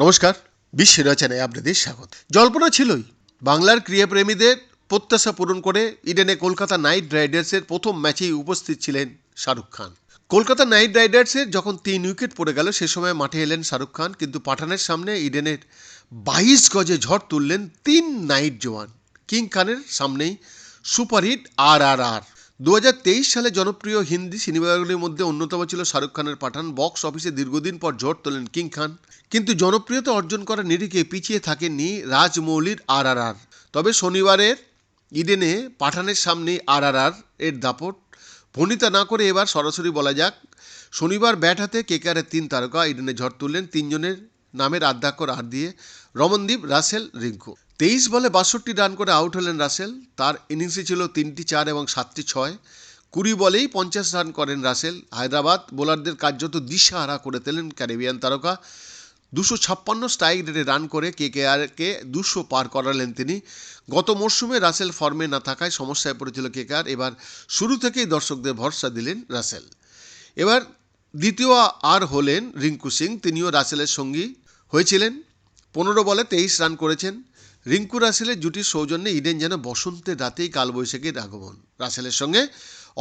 নমস্কার, বিশ্ব রচনায় আপনাদের স্বাগত। জল্পনা ছিলই, বাংলার ক্রীড়াপ্রেমীদের প্রত্যাশা পূরণ করে ইডেনে কলকাতা নাইট রাইডার্সের প্রথম ম্যাচেই উপস্থিত ছিলেন শাহরুখ খান। কলকাতা নাইট রাইডার্সের যখন তিন উইকেট পড়ে গেল, সে সময় মাঠে এলেন শাহরুখ খান, কিন্তু পাঠানের সামনে ইডেনের বাইশ গজে ঝড় তুললেন তিন নাইট জওয়ান। কিং খানের সামনেই সুপারহিট আর আর আর দু হাজার তেইশ সালে জনপ্রিয় হিন্দি সিনেমাগুলির মধ্যে অন্যতম ছিল শাহরুখ খানের পাঠান বক্স অফিসে দীর্ঘদিন পর ঝড় তোলেন কিং খান। কিন্তু জনপ্রিয়তা অর্জন করার নিরিখে পিছিয়ে থাকেননি রাজমৌলির আর তবে শনিবারের ইডেনে পাঠানের সামনে আর আর আর এর দাপট। ভনিতা না করে এবার সরাসরি বলা যাক, শনিবার ব্যাট হাতে কেকারের তিন তারকা ইডেনে ঝড় তুললেন তিনজনের নামের আদ্যাক্ষর আর দিয়ে রমনদীপ, রাসেল, রিঙ্কু। তেইশ বলে বাষট্টি রান করে আউট হলেন রাসেল। তার ইনিংসে ছিল তিনটি চার এবং সাতটি ছয়। কুড়ি বলেই পঞ্চাশ রান করেন রাসেল। হায়দ্রাবাদ বোলারদের কার্যত দিশাহারা করে দিলেন ক্যারিবিয়ান তারকা। দুশো ছাপ্পান্ন স্ট্রাইক রেটে রান করে কে কে আরকে দুশো পার করালেন তিনি। গত মরশুমে রাসেল ফর্মে না থাকায় সমস্যায় পড়েছিল কে কে আর এবার শুরু থেকেই দর্শকদের ভরসা দিলেন রাসেল। এবার দ্বিতীয় আর হলেন রিঙ্কু সিং। তিনিও রাসেলের সঙ্গী হয়েছিলেন। পনেরো বলে তেইশ রান করেছেন। রিঙ্কু রাসেলের জুটির সৌজন্যে ইডেন যেন বসন্তের রাতেই কালবৈশাখীর আগমন। রাসেলের সঙ্গে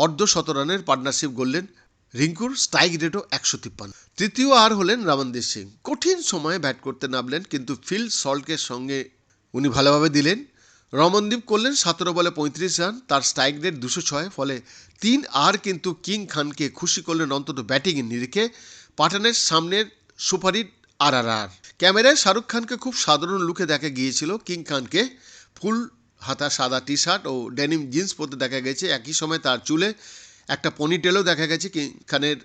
অর্ধ শতরানের পার্টনারশিপ গড়লেন রিঙ্কুর স্ট্রাইক রেটও একশো তিপ্পান্ন। তৃতীয় আর হলেন রামনদীপ সিং। কঠিন সময়ে ব্যাট করতে নামলেন, কিন্তু ফিল সল্টকের সঙ্গে উনি ভালোভাবে দিলেন। রমনদীপ করলেন সতেরো বলে পঁয়ত্রিশ রান, তার স্ট্রাইক রেট দুশো ছয়, ফলে তিন আর কিন্তু কিং খানকে খুশি করলেন অন্তত ব্যাটিংয়ের নিরিখে। পাঠানের সামনের সুপারিট আর আর আর ক্যামেরায় শাহরুখ খানকে খুব সাধারণ লুকে দেখা গিয়েছিল। কিং খানকে ফুল হাতা, সাদা টি শার্ট ও ডেনিম জিন্স পরতে দেখা গেছে। একই সময় তার চুলে একটা পনিটেলও দেখা গেছে। কিং খানের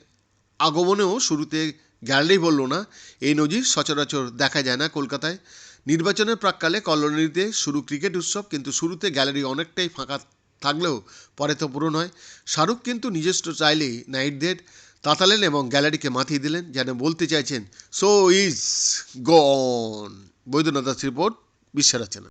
আগমনেও শুরুতে গ্যালারি বলল না, এই নজির সচরাচর দেখা যায় না কলকাতায়। নির্বাচনের প্রাককালে কলোনিতে শুরু ক্রিকেট উৎসব, কিন্তু শুরুতে গ্যালারি অনেকটাই ফাঁকা থাকলেও পরে তো পূরণ হয় শাহরুখ কিন্তু নিজস্ব চাইলেই নাইটদের তাতালেন এবং গ্যালারিকে মাতিয়ে দিলেন, যেন বলতে চাইছেন so is gone Baidyanath Das report বিশ্বের রচনা।